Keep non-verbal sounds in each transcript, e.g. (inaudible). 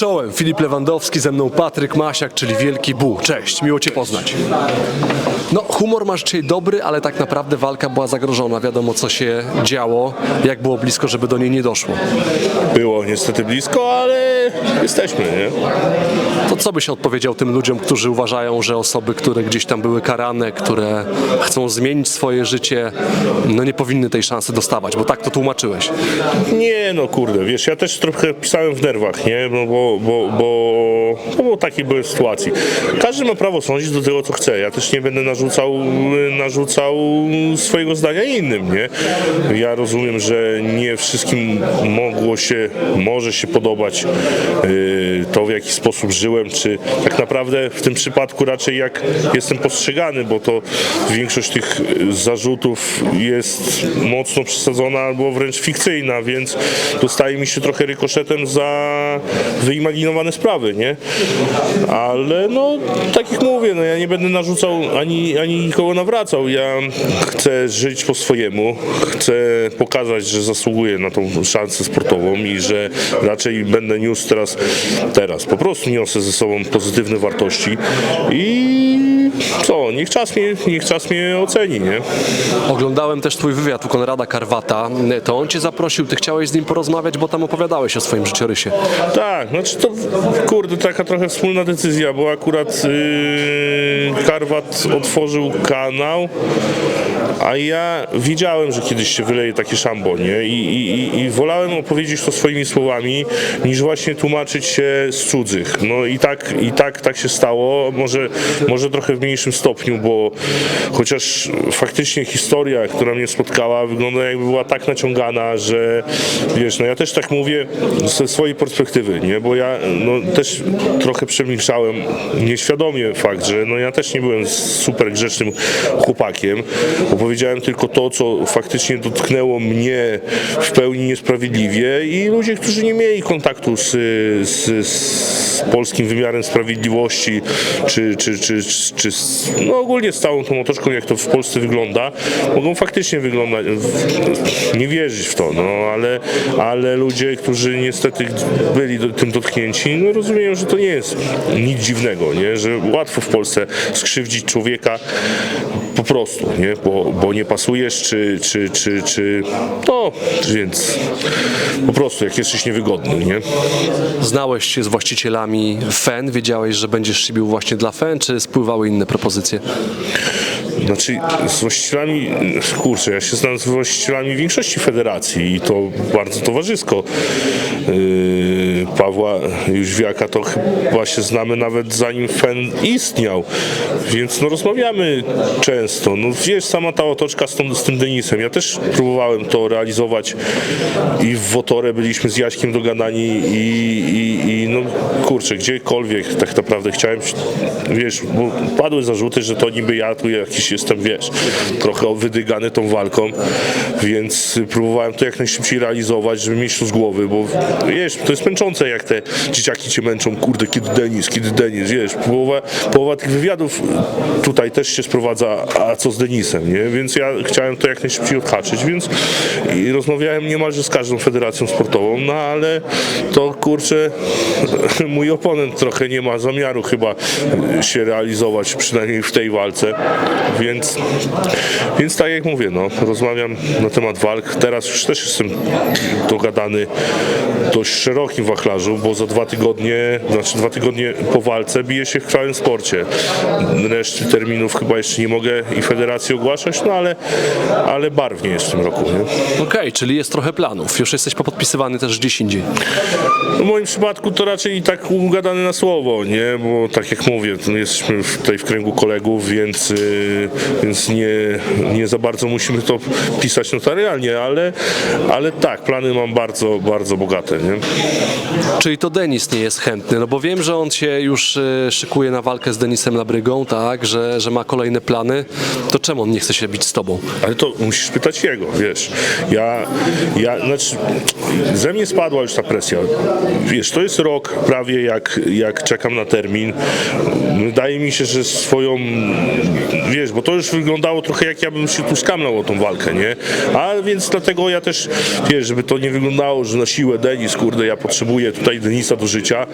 Czołem, Filip Lewandowski, ze mną Patryk Masiak, czyli Wielki Bu. Cześć, miło Cię poznać. No, humor masz dzisiaj dobry, ale tak naprawdę walka była zagrożona. Wiadomo, co się działo, jak było blisko, żeby do niej nie doszło. Było niestety blisko, ale jesteśmy, nie? To co byś odpowiedział tym ludziom, którzy uważają, że osoby, które gdzieś tam były karane, które chcą zmienić swoje życie, no nie powinny tej szansy dostawać, bo tak to tłumaczyłeś. Nie, no kurde, wiesz, ja też trochę pisałem w nerwach, nie? No bo, bo, bo, no bo takiej były sytuacji. Każdy ma prawo sądzić do tego, co chce. Ja też nie będę narzucał, narzucał swojego zdania innym, nie? Ja rozumiem, że nie wszystkim mogło się, może się podobać yy, to, w jaki sposób żyłem, czy tak naprawdę w tym przypadku raczej jak jestem postrzegany, bo to większość tych zarzutów jest mocno przesadzona albo wręcz fikcyjna, więc dostaje mi się trochę rykoszetem za wyimaginowane sprawy, nie? Ale no, tak jak mówię, no ja nie będę narzucał ani, ani nikogo nawracał. Ja chcę żyć po swojemu, chcę pokazać, że zasługuję na tą szansę sportową i że raczej będę niósł teraz, teraz po prostu niosę ze sobą pozytywne wartości i co, niech czas mnie, niech czas mnie oceni, nie? Oglądałem też twój wywiad u Konrada Karwata. To on cię zaprosił, ty chciałeś z nim porozmawiać, bo tam opowiadałeś o swoim życiorysie. Tak, znaczy to kurde, taka trochę wspólna decyzja, bo akurat yy, Karwat otworzył kanał, a ja wiedziałem, że kiedyś się wyleje takie szambo, nie? I, i- i wolałem opowiedzieć to swoimi słowami, niż właśnie tłumaczyć się z cudzych. No i tak, i tak, tak się stało, może, może trochę w mniejszym stopniu, bo chociaż faktycznie historia, która mnie spotkała, wygląda jakby była tak naciągana, że wiesz, no ja też tak mówię ze swojej perspektywy, nie? Bo ja no, też trochę przemilczałem nieświadomie fakt, że no ja też nie byłem super grzecznym chłopakiem. Opowiedziałem tylko to, co faktycznie dotknęło mnie w pełni niesprawiedliwie i ludzie, którzy nie mieli kontaktu z, z, z polskim wymiarem sprawiedliwości, czy, czy, czy, czy, czy no ogólnie z całą tą otoczką, jak to w Polsce wygląda, mogą faktycznie wyglądać, nie wierzyć w to, no ale, ale ludzie, którzy niestety byli do, tym dotknięci, no rozumieją, że to nie jest nic dziwnego, nie? że łatwo w Polsce skrzywdzić człowieka po prostu, nie? Bo, bo nie pasujesz, czy, czy, czy, czy no, więc po prostu, jak jesteś niewygodny, nie? Znałeś się z właścicielami FEN, wiedziałeś, że będziesz szybił właśnie dla FEN, czy spływały inne propozycje? Znaczy z właścicielami, kurczę, ja się znam z właścicielami większości federacji i to bardzo towarzysko. Yy, Pawła Jóźwiaka to chyba się znamy nawet zanim FEN istniał, więc no rozmawiamy często. No wiesz, sama ta otoczka z, tą, z tym Denisem, ja też próbowałem to realizować i w Wotorę byliśmy z Jaśkiem dogadani i, i no kurczę, gdziekolwiek tak naprawdę chciałem, wiesz, bo padły zarzuty, że to niby ja tu jakiś jestem, wiesz, trochę wydygany tą walką, więc próbowałem to jak najszybciej realizować, żeby mieć to z głowy, bo wiesz, to jest męczące, jak te dzieciaki cię męczą, kurde, kiedy Denis, kiedy Denis, wiesz, połowa, połowa tych wywiadów tutaj też się sprowadza, a co z Denisem, nie? Więc ja chciałem to jak najszybciej odhaczyć, więc rozmawiałem niemalże z każdą federacją sportową, no ale to kurczę, (laughs) mój oponent trochę nie ma zamiaru chyba się realizować, przynajmniej w tej walce, więc, więc tak jak mówię, no, rozmawiam na temat walk. Teraz już też jestem dogadany dość szerokim wachlarzu, bo za dwa tygodnie, znaczy dwa tygodnie po walce bije się w całym sporcie. Reszty terminów chyba jeszcze nie mogę i federacji ogłaszać, no ale, ale barwnie jest w tym roku. Okej, czyli jest trochę planów. Już jesteś popodpisywany też gdzieś indziej. No w moim przypadku to raczej i tak ugadane na słowo, nie? Bo tak jak mówię, jesteśmy tutaj w kręgu kolegów, więc, yy, więc nie, nie za bardzo musimy to pisać notarialnie, ale, ale tak, plany mam bardzo, bardzo bogate, nie? Czyli to Denis nie jest chętny, no bo wiem, że on się już e, szykuje na walkę z Denisem Labrygą, tak, że, że ma kolejne plany. To czemu on nie chce się bić z tobą? Ale to musisz pytać jego, wiesz. Ja, ja, znaczy, ze mnie spadła już ta presja. Wiesz, to jest rok prawie wie, jak, jak czekam na termin. Wydaje mi się, że swoją, wiesz, bo to już wyglądało trochę jak ja bym się tu skamlał o tą walkę, nie? A więc dlatego ja też, wiesz, żeby to nie wyglądało, że na siłę Denis, kurde, ja potrzebuję tutaj Denisa do życia.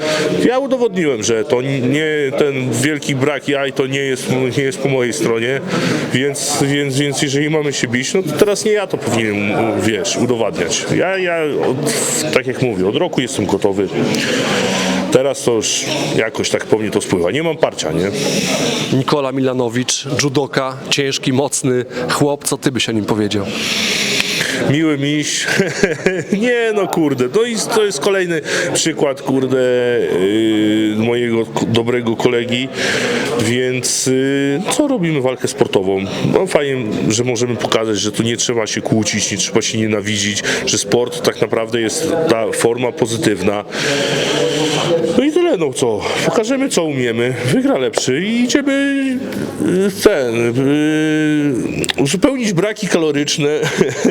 Ja udowodniłem, że to nie ten wielki brak jaj, to nie jest, nie jest po mojej stronie, więc, więc, więc jeżeli mamy się bić, no to teraz nie ja to powinienem, wiesz, udowadniać. Ja, ja od, tak jak mówię, od roku jestem gotowy. Teraz to już jakoś tak po mnie to spływa. Nie mam parcia, nie? Nikola Milanowicz, judoka, ciężki, mocny chłop, co ty byś o nim powiedział? Miły miś. (laughs) nie no kurde, to jest, to jest kolejny przykład kurde yy, mojego dobrego kolegi, więc yy, co robimy walkę sportową? No fajnie, że możemy pokazać, że tu nie trzeba się kłócić, nie trzeba się nienawidzić, że sport tak naprawdę jest ta forma pozytywna. No co? Pokażemy co umiemy, wygra lepszy i idziemy yy, ten, yy, uzupełnić braki kaloryczne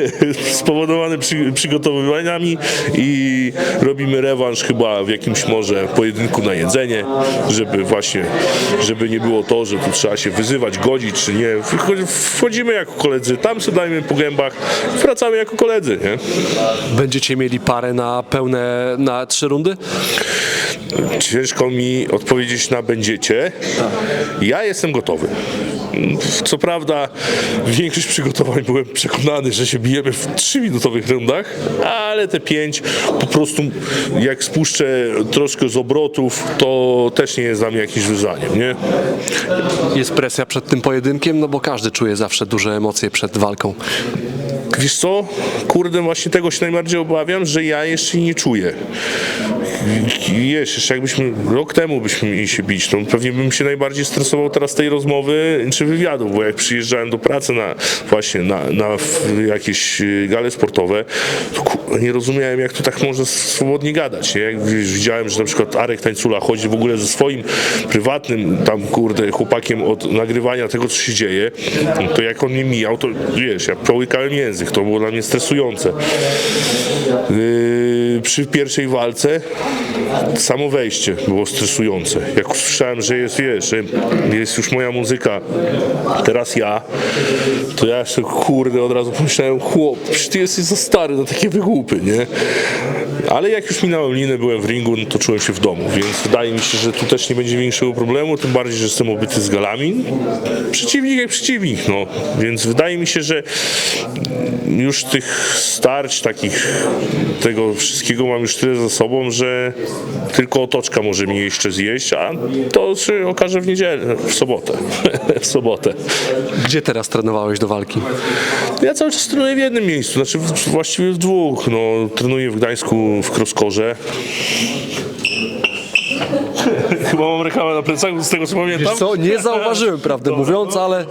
(laughs) spowodowane przy, przygotowywaniami i robimy rewanż chyba w jakimś może pojedynku na jedzenie, żeby właśnie, żeby nie było to, że tu trzeba się wyzywać, godzić czy nie. Wchodzi- Wchodzimy jako koledzy, tam sobie dajmy po gębach, wracamy jako koledzy, nie? Będziecie mieli parę na pełne, na trzy rundy? Ciężko mi odpowiedzieć na będziecie. Ja jestem gotowy. Co prawda, większość przygotowań byłem przekonany, że się bijemy w 3-minutowych rundach, ale te 5 po prostu, jak spuszczę troszkę z obrotów, to też nie jest dla mnie jakimś wyzwaniem, nie? Jest presja przed tym pojedynkiem, no bo każdy czuje zawsze duże emocje przed walką. Wiesz co? Kurde, właśnie tego się najbardziej obawiam, że ja jeszcze nie czuję. Wiesz, jeszcze jakbyśmy rok temu byśmy mieli się bić, to pewnie bym się najbardziej stresował teraz tej rozmowy czy wywiadu, bo jak przyjeżdżałem do pracy na właśnie na, na jakieś y, gale sportowe, to nie rozumiałem jak to tak można swobodnie gadać, nie? Jak widziałem, że na przykład Arek Tańcula chodzi w ogóle ze swoim prywatnym tam kurde chłopakiem od nagrywania tego co się dzieje, to jak on mnie mijał, to wiesz, ja połykałem język, to było dla mnie stresujące. Yy, przy pierwszej walce samo wejście było stresujące. Jak usłyszałem, że jest, wiesz, że jest już moja muzyka, teraz ja, to ja jeszcze kurde od razu pomyślałem, chłop, przecież ty jesteś za stary na takie wygłupy, nie? Ale jak już minąłem linę, byłem w ringu, no to czułem się w domu, więc wydaje mi się, że tu też nie będzie większego problemu, tym bardziej, że jestem obyty z galami. Przeciwnik jak przeciwnik, no. Więc wydaje mi się, że już tych starć takich, tego wszystkiego mam już tyle za sobą, że tylko otoczka może mnie jeszcze zjeść, a to się okaże w niedzielę, w sobotę. (laughs) w sobotę. Gdzie teraz trenowałeś do walki? Ja cały czas trenuję w jednym miejscu, znaczy w, właściwie w dwóch. No, trenuję w Gdańsku w Kroskorze. Chyba mam reklamę na plecach, z tego co pamiętam. Wiesz co, nie zauważyłem, prawdę mówiąc, ale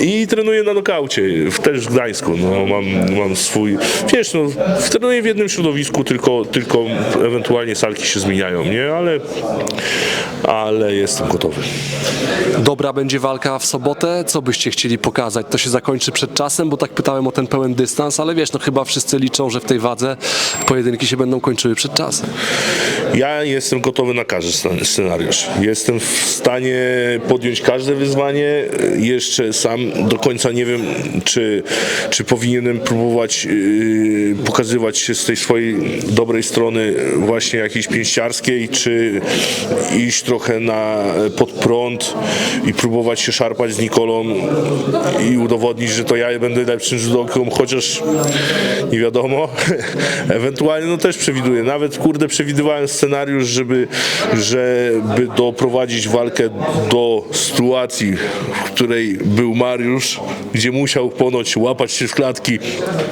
I trenuję na nokaucie, w- też w Gdańsku. No, mam, mam swój. Wiesz, no, trenuję w jednym środowisku, tylko, tylko ewentualnie salki się zmieniają, nie? Ale, ale jestem gotowy. dobra będzie walka w sobotę. Co byście chcieli pokazać? To się zakończy przed czasem, bo tak pytałem o ten pełen dystans, ale wiesz, no chyba wszyscy liczą, że w tej wadze pojedynki się będą kończyły przed czasem. Ja jestem gotowy na każdy scenariusz. Jestem w stanie podjąć każde wyzwanie. Jeszcze sam do końca nie wiem, czy, czy powinienem próbować yy, pokazywać się z tej swojej dobrej strony właśnie jakiejś pięściarskiej, czy iść trochę na pod prąd i próbować się szarpać z Nikolą i udowodnić, że to ja będę lepszym judoką, chociaż nie wiadomo. (laughs) Ewentualnie no też przewiduję. Nawet kurde przewidywałem scenariusz, żeby, żeby doprowadzić walkę do sytuacji, w której był Mariusz, gdzie musiał ponoć łapać się w klatki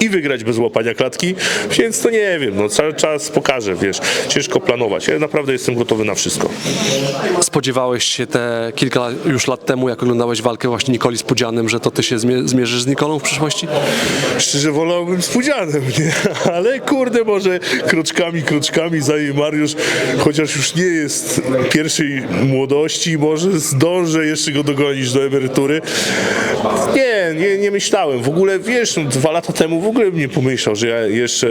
i wygrać bez łapania klatki, więc to nie wiem, no cały czas pokażę, wiesz, ciężko planować. Ja naprawdę jestem gotowy na wszystko. Spodziewałeś się te kilka już lat temu, jak oglądałeś walkę właśnie Nikoli z Pudzianem, że to ty się zmie- zmierzysz z Nikolą w przyszłości? Szczerze wolałbym z Pudzianem, (laughs) nie? Ale kurde, może kroczkami, kroczkami zanim Mariusz, chociaż już nie jest pierwszej młodości, może zdążę jeszcze go dogonić do emerytury. Nie, nie, nie myślałem. W ogóle, wiesz, no, dwa lata temu w ogóle bym nie pomyślał, że ja jeszcze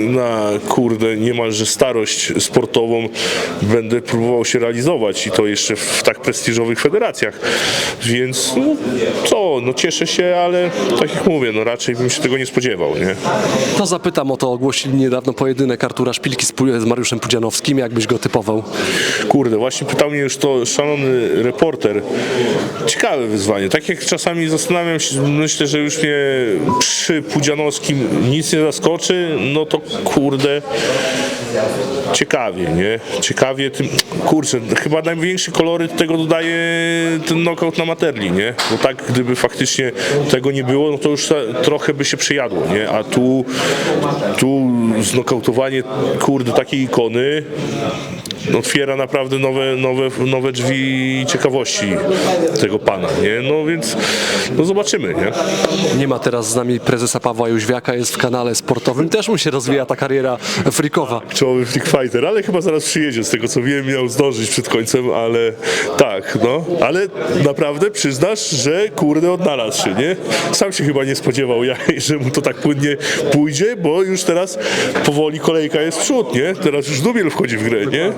na, kurde, niemalże starość sportową będę próbował się realizować i to jeszcze w tak prestiżowych federacjach. Więc, no, co, no cieszę się, ale tak jak mówię, no raczej bym się tego nie spodziewał, nie? To zapytam o to, ogłosili niedawno pojedynek Artura Szpilki z, z Mariuszem Pudzianowskim, jakbyś go typował? Kurde, właśnie pytał mnie już to szalony reporter. Ciekawe wyzwanie. Tak jak czasami zastanawiam się, myślę, że już mnie przy Pudzianowskim nic nie zaskoczy, no to kurde, ciekawie, nie? Ciekawie tym, kurczę, chyba największy koloryt tego dodaje ten knockout na Materli, nie? Bo tak, gdyby faktycznie tego nie było, no to już trochę by się przejadło, nie? A tu, tu znokautowanie, kurde, takiej ikony, Ja. Otwiera naprawdę nowe, nowe, nowe drzwi ciekawości tego pana, nie? No więc no zobaczymy, nie? Nie ma teraz z nami prezesa Pawła Jóźwiaka, jest w kanale sportowym, też mu się rozwija ta kariera freakowa. Czołowy Freak Fighter, ale chyba zaraz przyjedzie, z tego co wiem, miał zdążyć przed końcem, ale tak, no, ale naprawdę przyznasz, że kurde odnalazł się, nie? Sam się chyba nie spodziewał, (laughs) jak, że mu to tak płynnie pójdzie, bo już teraz powoli kolejka jest w przód, nie? Teraz już Dubiel wchodzi w grę, nie?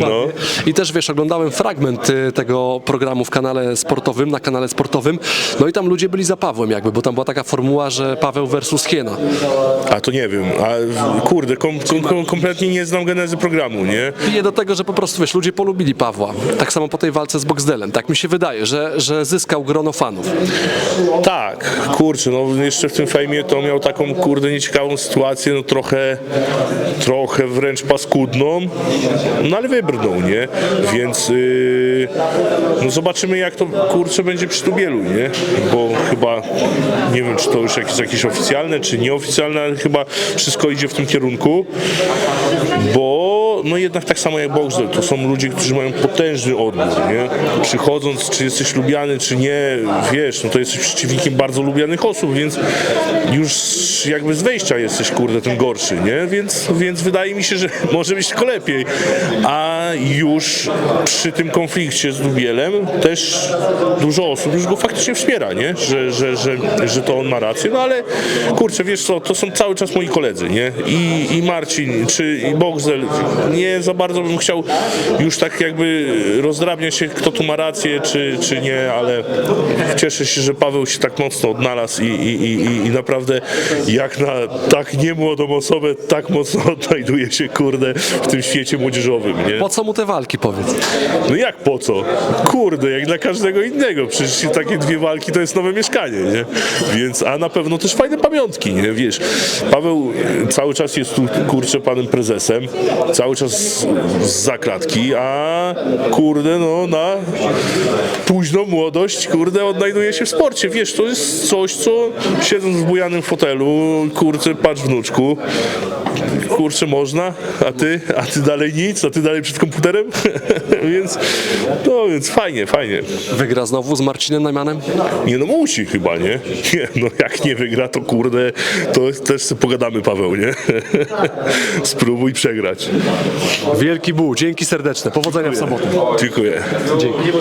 No. I też wiesz, oglądałem fragment y, tego programu w kanale sportowym, na kanale sportowym, no i tam ludzie byli za Pawłem jakby, bo tam była taka formuła, że Paweł versus Hiena. A to nie wiem, a kurde, kom, kom, kom, kompletnie nie znam genezy programu, nie? Pije do tego, że po prostu wiesz, ludzie polubili Pawła. Tak samo po tej walce z Boxdelem. Tak mi się wydaje, że, że zyskał grono fanów. Tak, kurczę, no jeszcze w tym fejmie to miał taką kurde nieciekawą sytuację, no trochę, trochę wręcz paskudną, no ale wybrnął, nie? Więc yy, no zobaczymy jak to kurczę będzie przy Tubielu, nie? Bo chyba, nie wiem czy to już jakieś, jakieś oficjalne, czy nieoficjalne, ale chyba wszystko idzie w tym kierunku, bo no jednak tak samo jak Boxdel, to są ludzie, którzy mają potężny odbór, nie? Przychodząc, czy jesteś lubiany, czy nie, wiesz, no to jesteś przeciwnikiem bardzo lubianych osób, więc już jakby z wejścia jesteś, kurde, ten gorszy, nie? Więc, więc wydaje mi się, że (laughs) może być tylko lepiej. A już przy tym konflikcie z Dubielem też dużo osób już go faktycznie wspiera, nie? Że, że, że, że to on ma rację, no ale kurczę, wiesz co, to są cały czas moi koledzy, nie? I, i Marcin, czy i Boxel, nie za bardzo bym chciał już tak jakby rozdrabniać się, kto tu ma rację, czy, czy nie, ale cieszę się, że Paweł się tak mocno odnalazł i, i, i- i naprawdę jak na tak niemłodą osobę tak mocno (laughs) odnajduje się, kurde, w tym świecie młodzieżowym, nie? Po co mu te walki, powiedz? No jak po co? Kurde, jak dla każdego innego. Przecież takie dwie walki to jest nowe mieszkanie, nie? Więc, a na pewno też fajne pamiątki, nie? Wiesz, Paweł e, cały czas jest tu, kurczę, panem prezesem, cały czas z, z zakratki, a kurde, no na późną młodość, kurde, odnajduje się w sporcie. Wiesz, to jest coś, co siedząc w bujanym fotelu, kurczę, patrz wnuczku, kurczę, można, a ty, a ty dalej nic, a ty dalej przed komputerem, (laughs) więc, no więc fajnie, fajnie. Wygra znowu z Marcinem Najmanem? Nie no musi chyba, nie? nie? No jak nie wygra, to kurde, to też sobie pogadamy, Paweł, nie? (laughs) Spróbuj przegrać. Wielki Bu, dzięki serdeczne, powodzenia w sobotę. Dziękuję. Dzięki.